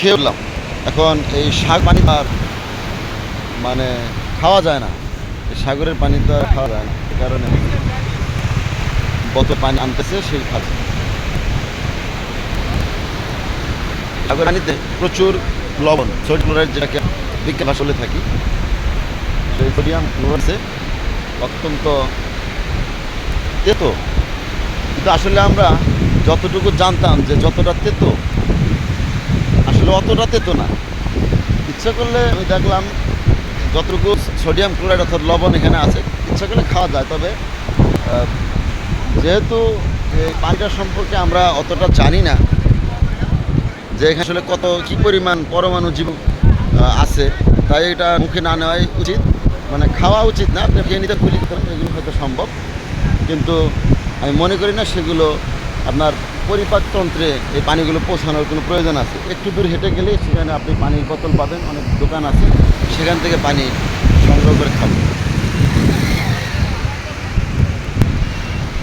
খেয়ে উঠলাম। এখন এই শাক পানি আর মানে খাওয়া যায় না। সাগরের পানি তো আর খাওয়া যায় না। কারণে কত পানি আনতেছে, সেই খাচ্ছে। সাগরের পানিতে প্রচুর লবণ সোডিয়াম ক্লোরাইড যেটাকে বিজ্ঞান বলে থাকি, সেই সোডিয়াম ক্লোরাইডে অত্যন্ত তেতো। কিন্তু আসলে আমরা যতটুকু জানতাম যে যতটা তেতো আসলে অতটা তেতো না। ইচ্ছা করলে আমি দেখলাম যতটুকু সোডিয়াম ক্লোরাইড অর্থাৎ লবণ এখানে আছে, ইচ্ছা করলে খাওয়া যায়। তবে যেহেতু পানিটা সম্পর্কে আমরা অতটা জানি না, যে এখানে আসলে কত কি পরিমাণ পরমাণু জীব আছে, তাই এটা মুখে না নেওয়াই উচিত। মানে খাওয়া উচিত না, আপনি খেয়ে নিতে খুলি এগুলো হয়তো সম্ভব। কিন্তু আমি মনে করি না সেগুলো আপনার পরিপাকতন্ত্রে এই পানিগুলো পৌঁছানোর কোনো প্রয়োজন আছে? একটু দূর হেঁটে গেলে সেখানে আপনি পানির বোতল পাবেন, অনেক দোকান আছে, সেখান থেকে পানি সংগ্রহ করে খাবেন।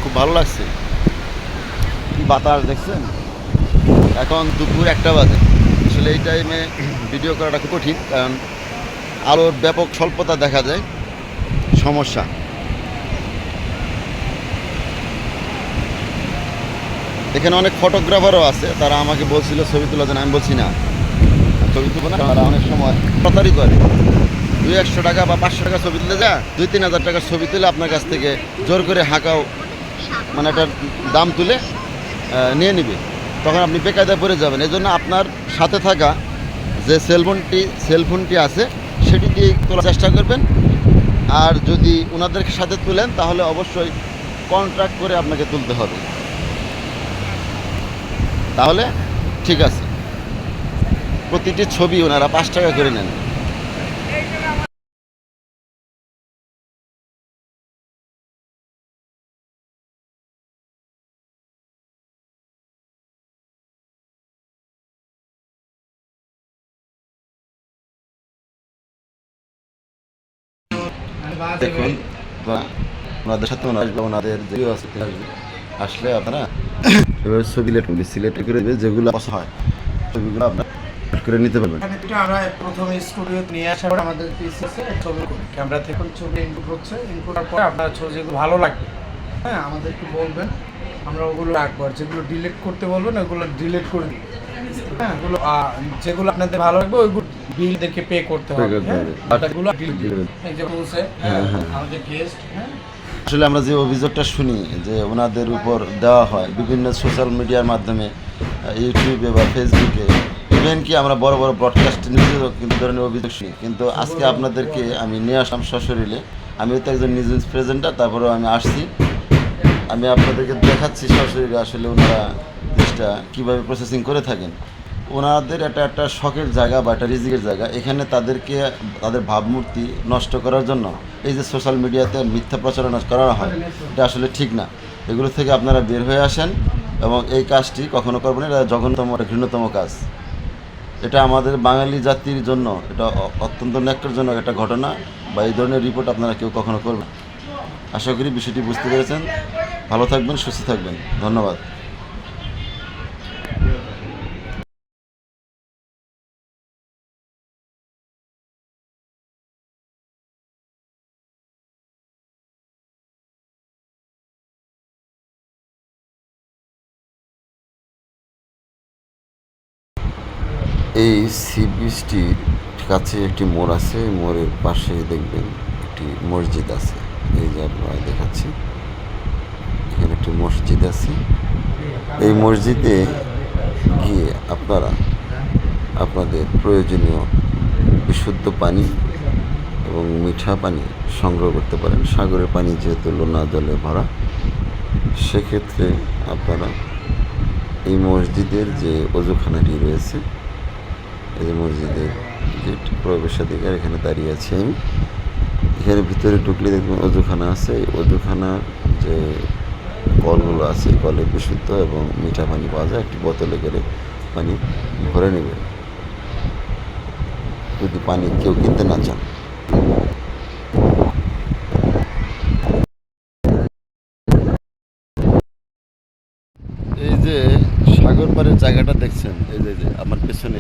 খুব ভালো লাগছে। কি বাতাস দেখছেন? এখন দুপুর একটা বাজে। আসলে এই টাইমে ভিডিও করাটা খুব কঠিন, কারণ আলোর ব্যাপক স্বল্পতা দেখা যায় সমস্যা। এখানে অনেক ফটোগ্রাফারও আছে, তারা আমাকে বলছিল ছবি তোলার জন্য, আমি বলছি না। ছবি তুলবো না, তারা অনেক সময় প্রতারি করে। দুই একশো টাকা বা পাঁচশো টাকা ছবি তুলে যা দুই তিন হাজার টাকার ছবি তুলে আপনার কাছ থেকে জোর করে হাঁকাও মানে একটা দাম তুলে নিয়ে নিবে। তখন আপনি বেকায়দায় পড়ে যাবেন। এই আপনার সাথে থাকা যে সেলফোনটি সেলফোনটি আছে, সেটি দিয়ে তোলার চেষ্টা করবেন। আর যদি ওনাদের সাথে তুলেন, তাহলে অবশ্যই কন্ট্রাক্ট করে আপনাকে তুলতে হবে। তাহলে ঠিক আছে প্রতিটি ছবি ওনারা পাঁচ টাকা করে নেন দেখুন, ওনাদের সাথে আসবে, ওনাদের যে আসবে। আসলে আপনারা এবার ছবি সিলেক্ট করবে সিলেক্ট করে দেবে যেগুলো পছন্দ হয় ছবিগুলো আপনার করে নিতে পারবেন আমরা প্রথমে স্টুডিও নিয়ে আসার পর আমাদের পিসি আছে ছবি ক্যামেরা থেকে ছবি ইনপুট হচ্ছে ইনপুট করার পরে আপনার ছবি যেগুলো ভালো লাগবে হ্যাঁ আমাদের একটু বলবেন আমরা ওগুলো রাখব আর যেগুলো ডিলিট করতে বলবেন ওগুলো ডিলিট করে দিই হ্যাঁ ওগুলো যেগুলো আপনাদের ভালো লাগবে ওইগুলো বিলদেরকে পে করতে হবে হ্যাঁ দিন। delete। এই যে বলছে হ্যাঁ, হ্যাঁ। আমাদের গেস্ট হ্যাঁ আসলে আমরা যে অভিযোগটা শুনি যে ওনাদের উপর দেওয়া হয় বিভিন্ন সোশ্যাল মিডিয়ার মাধ্যমে ইউটিউবে বা ফেসবুকে ইভেন কি আমরা বড় বড় ব্রডকাস্ট নিউজেও কিন্তু ধরনের অভিযোগ শুনি। কিন্তু আজকে আপনাদেরকে আমি নিয়ে আসলাম সশরীরে। আমি তো একজন নিউজ প্রেজেন্টার তারপরেও আমি আসছি। আমি আপনাদেরকে দেখাচ্ছি সরাসরি আসলে ওনারা জিনিসটা কীভাবে প্রসেসিং করে থাকেন। ওনাদের এটা একটা শখের জায়গা বা একটা রিজিকের জায়গা। এখানে তাদেরকে, তাদের ভাবমূর্তি নষ্ট করার জন্য এই যে সোশ্যাল মিডিয়াতে মিথ্যা প্রচারণা করা হয়, এটা আসলে ঠিক না। এগুলো থেকে আপনারা বের হয়ে আসেন এবং এই কাজটি কখনো করবেন এটা জঘন্যতম ঘৃণতম কাজ। এটা আমাদের বাঙালি জাতির জন্য, এটা অত্যন্ত ন্যাক্যজনক একটা ঘটনা বা এই ধরনের রিপোর্ট আপনারা কেউ কখনো করবেন আশা করি বিষয়টি বুঝতে পেরেছেন। ভালো থাকবেন, সুস্থ থাকবেন। ধন্যবাদ। এই সি বিচটির কাছে একটি মোড় আছে মোড়ের পাশে দেখবেন একটি মসজিদ আছে। এই যে আপনারা দেখাচ্ছি, এখানে একটি মসজিদ আছে। এই মসজিদে গিয়ে আপনারা আপনাদের প্রয়োজনীয় বিশুদ্ধ পানি এবং মিঠা পানি সংগ্রহ করতে পারেন। সাগরের পানি যেহেতু লোনা জলে ভরা, সেক্ষেত্রে আপনারা এই মসজিদের যে অজুখানাটি রয়েছে এই যে মসজিদের গেট প্রবেশাধিকার এখানে দাঁড়িয়ে আছি আমি। এখানে ভিতরে ঢুকলে দেখবেন অজুখানা আছে। এই অজুখানার যে কলগুলো আছে, এই কলে বিশুদ্ধ এবং মিঠা পানি পাওয়া যায়। একটি বোতলে করে পানি ভরে নেবে। যদি পানি কেউ কিনতে না চান। এই যে সাগর পাড়ের জায়গাটা দেখছেন? এই যে এই যে, আমার পেছনে।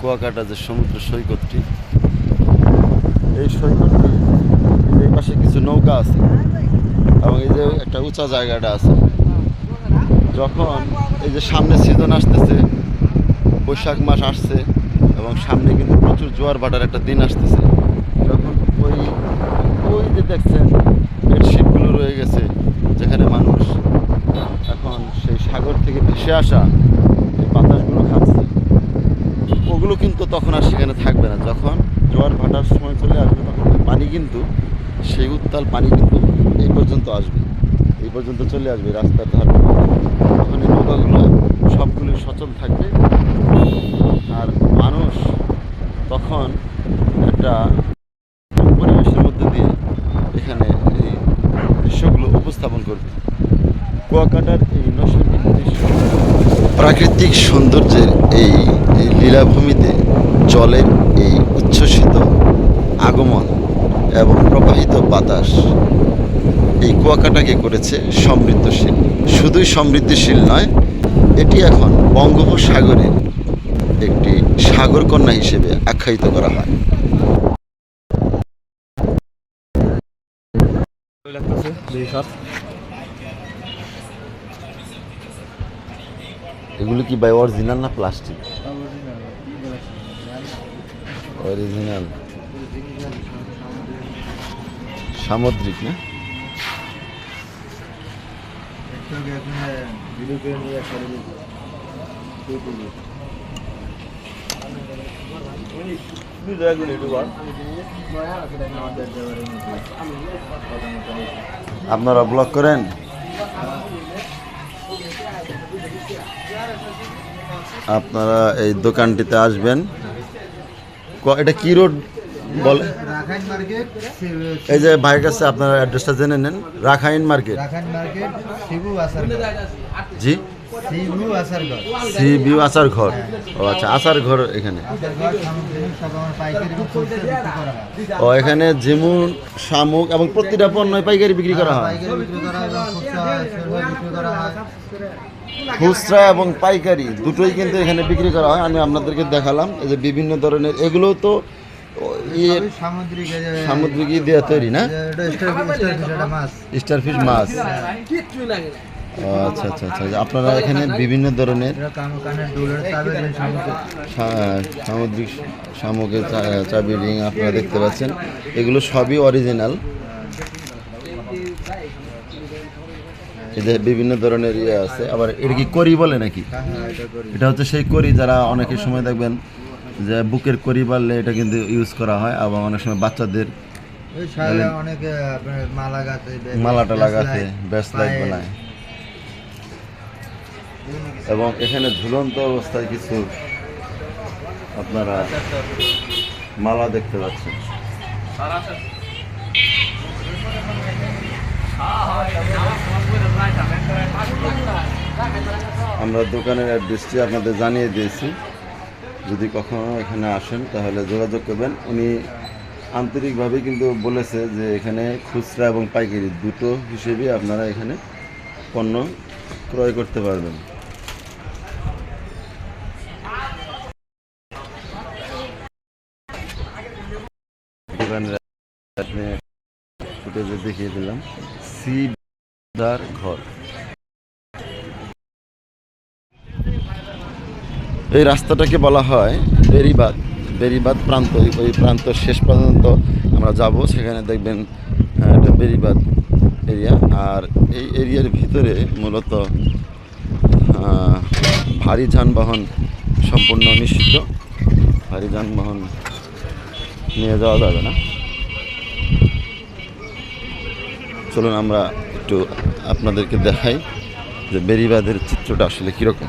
কুয়াকাটা যে সমুদ্র সৈকতটি, এই সৈকতটি, এই পাশে কিছু নৌকা আছে এবং এই যে একটা উঁচা জায়গাটা আছে। যখন এই যে সামনে সিজন আসতেছে, বৈশাখ মাস আসছে এবং সামনে কিন্তু প্রচুর জোয়ার ভাটার একটা দিন আসতেছে, যখন ওই ওই যে দেখছেন শিপগুলো রয়ে গেছে, যেখানে মানুষ এখন সেই সাগর থেকে ভেসে আসা ওগুলো কিন্তু তখন আর সেখানে থাকবে না। যখন জোয়ার ভাটার সময় চলে আসবে, তখন পানি কিন্তু, সেই উত্তাল পানি কিন্তু এই পর্যন্ত আসবে। এই পর্যন্ত চলে আসবে রাস্তার ধার। তখন এই নৌকাগুলো সবগুলি সচল থাকবে। আর মানুষ তখন একটা পরিবেশের মধ্যে দিয়ে এখানে এই দৃশ্যগুলো উপস্থাপন করবে। কুয়াকাটার এই নৈসর্গিক দৃশ্য, প্রাকৃতিক সৌন্দর্যের এই এই লীলাভূমিতে জলের এই উচ্ছ্বসিত আগমন এবং প্রবাহিত বাতাস এই কুয়াকাটাকে করেছে সমৃদ্ধশীল। শুধুই সমৃদ্ধিশীল নয়, এটি এখন বঙ্গোপসাগরের একটি সাগরকন্যা হিসেবে আখ্যায়িত করা হয়। এগুলো কি বাই অরিজিনাল না প্লাস্টিক অরিজিনাল সামুদ্রিক না? আপনারা ব্লগ করেন? আপনারা এই দোকানটিতে আসবেন। এটা কি রোড বলে? এই যে ভাইয়ের কাছে আপনার অ্যাড্রেসটা জেনে নেন। Rakhine market. রাখাইন মার্কেট জি। সি বিউ আচার ঘর ও আচ্ছা আচার ঘর এখানে। ও এখানে যেমন শামুক এবং প্রতিটা পণ্যই পাইকারি বিক্রি করা হয়। খুচরা এবং পাইকারি দুটোই কিন্তু এখানে বিক্রি করা হয়। আমি আপনাদেরকে দেখালাম এই যে বিভিন্ন ধরনের এগুলো তো ইয়ে সামুদ্রিক এই যে- সামুদ্রিক ই দিয়ে তৈরি না? যে এটা স্টার স্টার ফিশ এটা মাছ। আচ্ছা আচ্ছা আচ্ছা। আপনারা এখানে বিভিন্ন ধরনের সামুদ্রিক শামুকের চাবি রিং আপনারা দেখতে পাচ্ছেন। এগুলো সবই অরিজিনাল এদের বিভিন্ন ধরনের ইয়ে আছে। আবার এটা কি করি বলে নাকি? এটা হচ্ছে সেই করি যারা অনেকের সময় দেখবেন যে বুকের করি বাড়লে এটা কিন্তু ইউজ করা হয় আবার অনেক সময় বাচ্চাদের মালা গাছে মালাটা লাগাতে ব্যাস লাইট বানায় এবং এখানে ঝুলন্ত অবস্থায় কিছু আপনারা মালা দেখতে পাচ্ছেন। আমরা দোকানের অ্যাড্রেসটি আপনাদের জানিয়ে দিয়েছি। যদি কখনো এখানে আসেন, তাহলে যোগাযোগ করবেন। উনি আন্তরিকভাবে কিন্তু বলেছে যে এখানে খুচরা এবং পাইকারি দুটো হিসেবেই আপনারা এখানে পণ্য ক্রয় করতে পারবেন দোকানের আপনি ফুটেজে দেখিয়ে দিলাম। সি দার ঘর। এই রাস্তাটাকে বলা হয় বেরিবাদ। বেরিবাদ প্রান্ত। ওই- প্রান্ত শেষ পর্যন্ত আমরা যাব, সেখানে দেখবেন একটা বেরিবাদ এরিয়া আর এই এরিয়ার ভিতরে মূলত ভারী যানবাহন সম্পূর্ণ নিষিদ্ধ। ভারী যানবাহন নিয়ে যাওয়া যাবে না। চলুন আমরা একটু আপনাদেরকে দেখাই যে বেরিবাদের চিত্রটা আসলে কীরকম।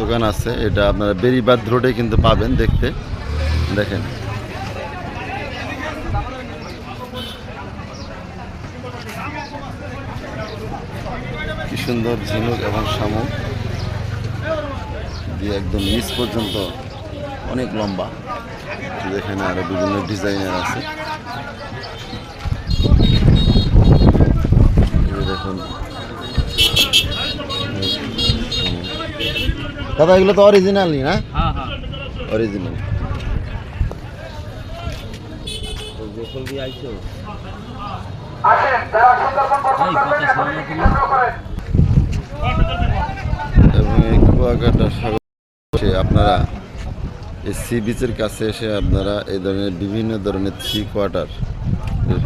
দোকান আছে, এটা আপনারা বেরিবাদ রোডে কিন্তু পাবেন দেখতে। দেখেন। কি সুন্দর ঝিনুক এবং শামুক। দিয়ে একদম নিচ পর্যন্ত অনেক লম্বা। এখানে আরও বিভিন্ন ডিজাইনের আছে। দেখুন দাদা এগুলো তো অরিজিনালই না হ্যাঁ হ্যাঁ। অরিজিনাল এবং এই কুয়াকাটা সাগর আপনারা এই সি বিচের কাছে এসে আপনারা এই ধরনের বিভিন্ন ধরনের থ্রি কোয়ার্টার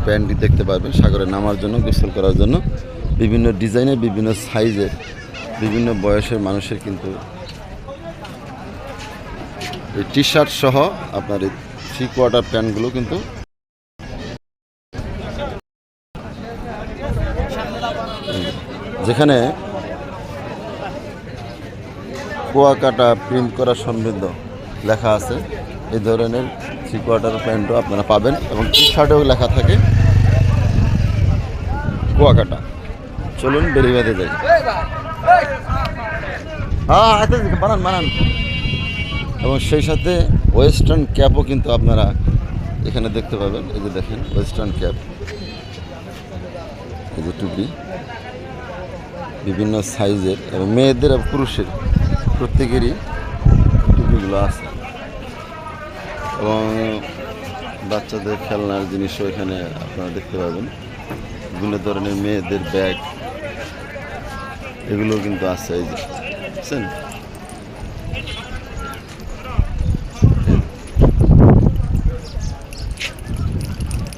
প্যান্টটি দেখতে পারবেন সাগরে নামার জন্য গোসল করার জন্য। বিভিন্ন ডিজাইনের, বিভিন্ন সাইজের, বিভিন্ন বয়সের মানুষের কিন্তু এই টি শার্ট সহ আপনার এই থ্রি কোয়ার্টার প্যান্টগুলো কিন্তু যেখানে কুয়াকাটা প্রিন্ট করা সমৃদ্ধ লেখা আছে। এই ধরনের থ্রি কোয়ার্টার প্যান্টও আপনারা পাবেন এবং টি শার্টেও লেখা থাকে কুয়াকাটা। চলুন বেরিয়ে যাই হ্যাঁ আচ্ছা, বানান বানান। এবং সেই সাথে ওয়েস্টার্ন ক্যাপও কিন্তু আপনারা এখানে দেখতে পাবেন। এই যে দেখেন ওয়েস্টার্ন ক্যাপ এই যে টুপি। বিভিন্ন সাইজের এবং মেয়েদের এবং পুরুষের প্রত্যেকেরই টুপিগুলো আছে। এবং বাচ্চাদের খেলনার জিনিসও এখানে আপনারা দেখতে পাবেন। বিভিন্ন ধরনের মেয়েদের ব্যাগ এগুলো কিন্তু আছে, এই যে, বুঝছেন?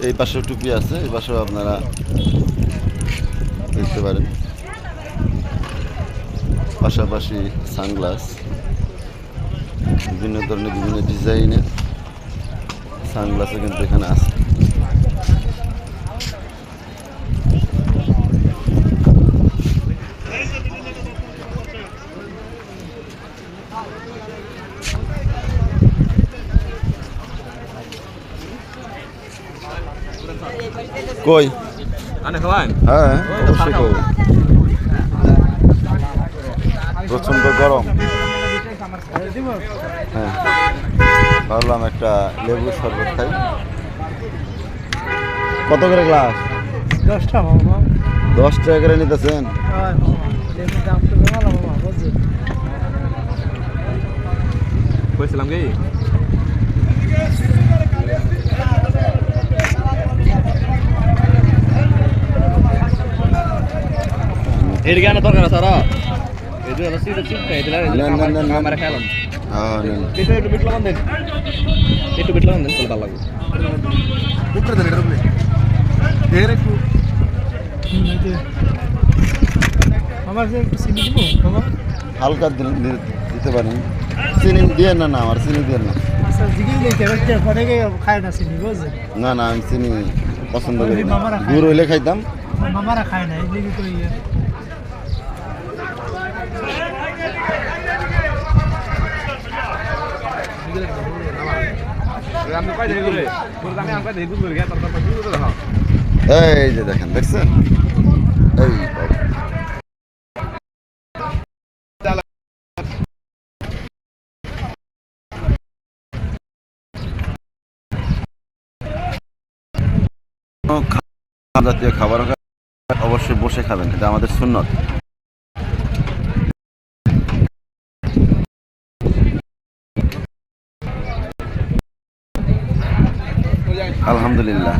এই পাশেও টুপি আছে, এই পাশেও আপনারা দেখতে পারেন। পাশাপাশি সানগ্লাস, বিভিন্ন ধরনের বিভিন্ন ডিজাইনের সানগ্লাসও কিন্তু এখানে আছে। কই? হ্যাঁ অবশ্যই কই প্রচণ্ড গরম। হ্যাঁ ভাবলাম একটা লেবু শরবত খাই। কত করে গ্লাস? দশটা দশ টাকা করে নিতেছেন? লেবুর দাম kan Sara. Itu apa sih itu sih kayak itu lah itu Nan, nan, kamar nan, nan. kamar helm. হ্যাঁ নিন। Itu itu bit lawan deh. Itu bit lawan deh kalau lagu. আমার যে একটু চিনি দিব মামা হালকা দিন- দিতে পারেন চিনি দিয়ে না না আমার চিনি দিয়ে না আচ্ছা না না না আমি চিনি পছন্দ করি। গুড় হইলে খাইতাম মামারা খায় না এই লিগে কই আমি কই দেই গুলো গুলো আমি আমি দেই গুলো গিয়া তার তারগুলো তো দাও এই যে দেখেন দেখছেন? জাতীয় খাবার অবশ্যই বসে খাবেন এটা আমাদের সুন্নত। আলহামদুলিল্লাহ।